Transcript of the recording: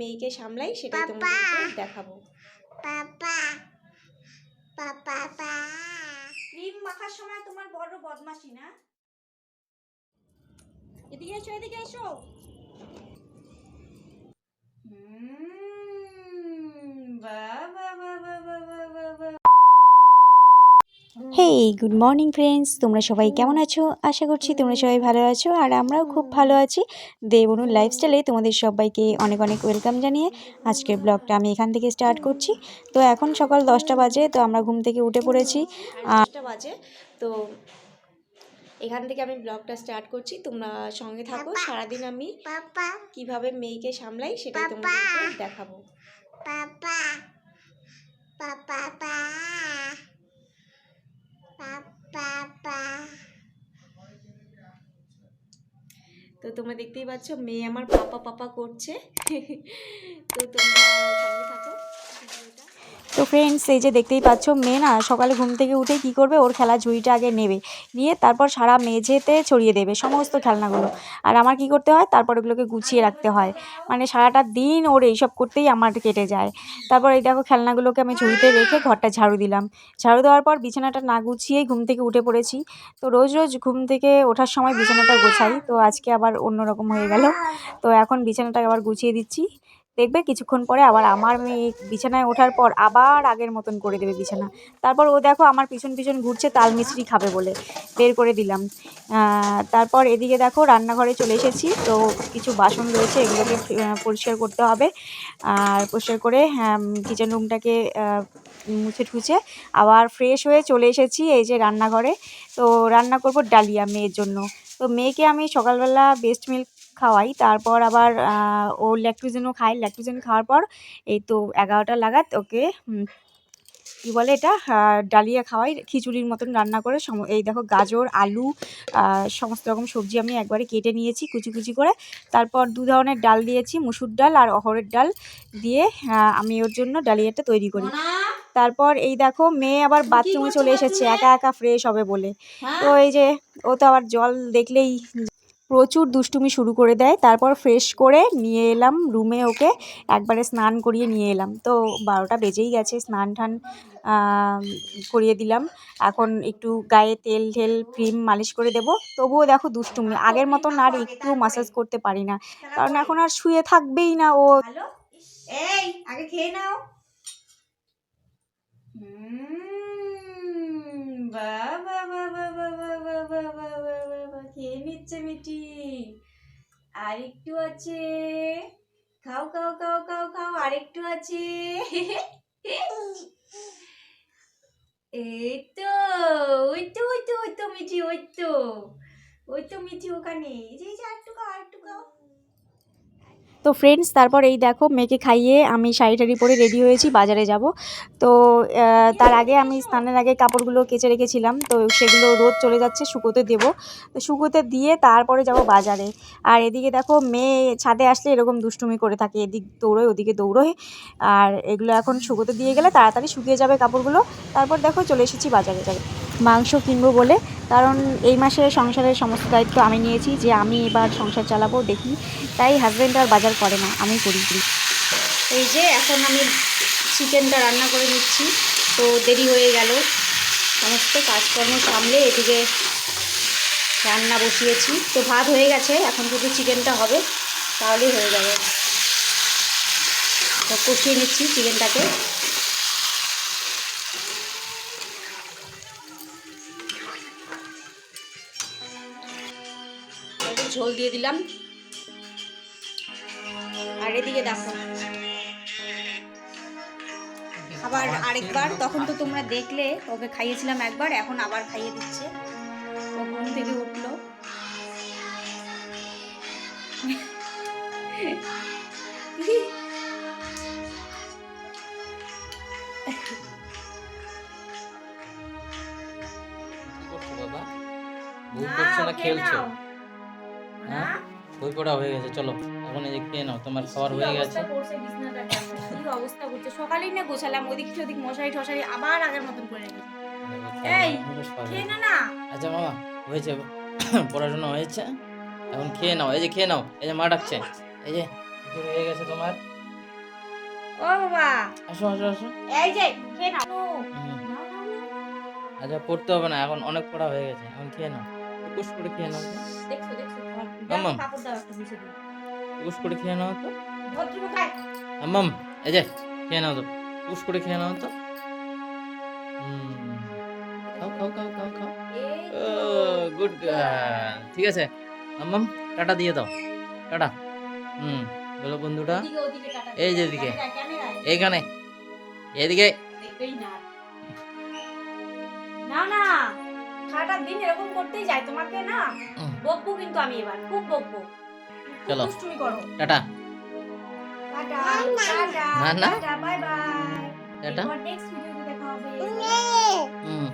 মেয়েকে সামলাই সেটাই তোমাদেরকে দেখাবো। ক্রিম মাখার সময় তোমার বড় বদমাশি না? এদিকে এসো এদিকে এসো। হেই গুড মর্নিং ফ্রেন্ডস তোমরা সবাই কেমন আছো? আশা করছি তোমরা সবাই ভালো আছো আর আমরাও খুব ভালো আছি। দেবনুর লাইফস্টাইলে তোমাদের সবাইকে অনেক অনেক ওয়েলকাম জানিয়ে আজকের ব্লগটা আমি এখান থেকে স্টার্ট করছি। তো এখন সকাল দশটা বাজে তো আমরা ঘুম থেকে উঠে পড়েছি। দশটা বাজে তো এখান থেকে আমি ব্লগটা স্টার্ট করছি। তোমরা সঙ্গে থাকো সারাদিন আমি কীভাবে মেয়েকে সামলাই সেটাই তোমাদেরকে দেখাবো। পাপা। তো তোমরা দেখতেই পাচ্ছ মেয়ে আমার পাপা পাপা করছে তো তোমরা থাকো। তো ফ্রেন্ডস এই যে দেখতেই পাচ্ছ, মেয়ে না সকালে ঘুম থেকে উঠে কি করবে? ওর খেলা ঝুড়িটা আগে নেবে। নিয়ে তারপর সারা মেঝেতে ছড়িয়ে দেবে সমস্ত খেলনাগুলো। আর আমার কি করতে হয়? তারপর ওগুলোকে গুছিয়ে রাখতে হয়। মানে সারাটা দিন ওর এইসব করতেই আমার কেটে যায়। তারপর এই দেখো খেলনাগুলোকে আমি ঝুড়িতে রেখে ঘরটা ঝাড়ু দিলাম। ঝাড়ু দেওয়ার পর বিছানাটা না গুছিয়েই ঘুম থেকে উঠে পড়েছি। তো রোজ রোজ ঘুম থেকে ওঠার সময় বিছানাটা গোছাই। তো আজকে আবার অন্যরকম হয়ে গেল। তো এখন বিছানাটা আবার গুছিয়ে দিচ্ছি। দেখবে কিছুক্ষণ পরে আবার আমার মেয়ে বিছানায় ওঠার পর আবার আগের মতন করে দেবে বিছানা। তারপর ও দেখো আমার পিছন পিছন ঘুরছে, তাল মিছরি খাবে বলে বের করে দিলাম। তারপর এদিকে দেখো রান্নাঘরে চলে এসেছি, তো কিছু বাসন রয়েছে, এগুলোকে পরিষ্কার করতে হবে। আর পরিষ্কার করে কিচেন রুমটাকে মুছে ঠুছে আবার ফ্রেশ হয়ে চলে এসেছি এই যে রান্নাঘরে। তো রান্না করব ডালিয়া মেয়ের জন্য। তো মেয়েকে আমি সকালবেলা বেস্ট মিল্ক খাওয়াই। তারপর আবার ও ল্যাকটোজেনও খায়। ল্যাকটোজেন খাওয়ার পর এই তো এগারোটা লাগাত ওকে কী বলে এটা? ডালিয়া খাওয়াই। খিচুড়ির মতন রান্না করে সম- এই দেখো গাজর আলু সমস্ত রকম সবজি আমি একবারে কেটে নিয়েছি কুচি কুচি করে। তারপর দু ধরনের ডাল দিয়েছি মুসুর ডাল আর অহরের ডাল দিয়ে আমি ওর জন্য ডালিয়াটা তৈরি করি। তারপর এই দেখো মেয়ে আবার বাথরুমে চলে এসেছে একা একা ফ্রেশ হবে বলে। তো এই যে ও তো আবার জল দেখলেই প্রচুর দুষ্টুমি শুরু করে দেয়। তারপর ফ্রেশ করে নিয়ে এলাম রুমে ওকে। একবারে স্নান করিয়ে নিয়ে এলাম। তো বারোটা বেজেই গেছে স্নান টান করিয়ে দিলাম। এখন একটু গায়ে তেল ঠেল ক্রিম মালিশ করে দেবো। তবুও দেখো দুষ্টুমি। আগের মতন আর একটু মাসাজ করতে পারি না। কারণ এখন আর শুয়ে থাকবেই না ও। এই আগে খেয়ে নাও। উম, বাহ, বাহ, বাহ, বাহ, বাহ, বাহ, বাহ, বাহ, বাহ, বাহ, বাহ, বাহ, খেয়ে নিচ্ছে মিটি আর একটু আছে খাও খাও খাও খাও খাও আর একটু আছে এই তো ওই তো ওই তো ওই তো মিঠি ওই তো ওই তো মিঠি ওখানে এই যে আরেকটু খাও আরেকটু খাও তো ফ্রেন্ডস তারপর এই দেখো মেয়েকে খাইয়ে আমি শাড়ি টাড়ি পরে রেডি হয়েছি, বাজারে যাব। তো তার আগে আমি স্নানের আগে কাপড়গুলো কেচে রেখেছিলাম, তো সেগুলো রোদ চলে যাচ্ছে, শুকোতে দেবো। তো শুকোতে দিয়ে তারপরে যাব বাজারে। আর এদিকে দেখো মেয়ে ছাদে আসলে এরকম দুষ্টুমি করে থাকে, এদিক দৌড়োয়, ওদিকে দৌড়োয়। আর এগুলো এখন শুকোতে দিয়ে গেলে তাড়াতাড়ি শুকিয়ে যাবে কাপড়গুলো। তারপর দেখো চলে এসেছি বাজারে যাবে মাংস কিনবো বলে। কারণ এই মাসে সংসারের সমস্ত দায়িত্ব আমি নিয়েছি যে আমি এবার সংসার চালাবো, দেখি। তাই হাজব্যান্ড আর বাজার করে না, আমি করি এই যে এখন আমি চিকেনটা রান্না করে নিচ্ছি, তো দেরি হয়ে গেল। সমস্ত কাজকর্ম সামলে এদিকে রান্না বসিয়েছি। তো ভাত হয়ে গেছে, এখন শুধু চিকেনটা হবে, তাহলেই হয়ে যাবে। তো কষিয়ে নিচ্ছি চিকেনটাকে। ঝোল দিয়ে দিলাম। আর এদিকে দেখো। আবার আরেকবার তখন তো তোমরা দেখলে ওকে খাইয়েছিলাম একবার এখন আবার খাইয়ে দিচ্ছে। ও ঘুম থেকে উঠল। বাবা? খেলছো? বই হয়ে গেছে চলো। এখন এই যে খেয়ে নাও তোমার খাবার হয়ে গেছে। অবস্থা করছে সকালেই না গোছালাম ওদিক সেদিক মশারি টশারি আবার আগের মতন করে এই, খেয়ে না না। আচ্ছা মামা হয়েছে পড়াশোনা হয়েছে? এখন খেয়ে নাও এই যে খেয়ে নাও এই যে মা ডাকছে। এই যে হয়ে গেছে তোমার? ও বাবা। আসো আসো আসো। এই যে খেয়ে নাও। আচ্ছা পড়তে হবে না এখন অনেক পড়া হয়ে গেছে এখন খেয়ে নাও। করে খেয়ে নাও তো। দেখছ দেখছ। খাবার মাম্মা। দাও, কাপড় দাও একটা মুছে দিই টুকুস করে খেয়ে নাও তো। আম্মাম এই যে খেয়ে নাও তো। টুকুস করে খেয়ে নাও তো। খাও খাও খাও খাও খাও। Oh good girl. ঠিক আছে। আম্মাম টাটা দিয়ে দাও। টাটা। হুম বলো বন্ধুটা এই যে এদিকে। এইখানে। এদিকে। না না। সারাটা দিন এরকম করতেই যায় তোমাকে না বকবো কিন্তু আমি এবার খুব বকবো। চলো। তুমি করো। Tata. Tata. Tata bye bye. Tata. Next ভিডিওতে দেখা হবে। হুম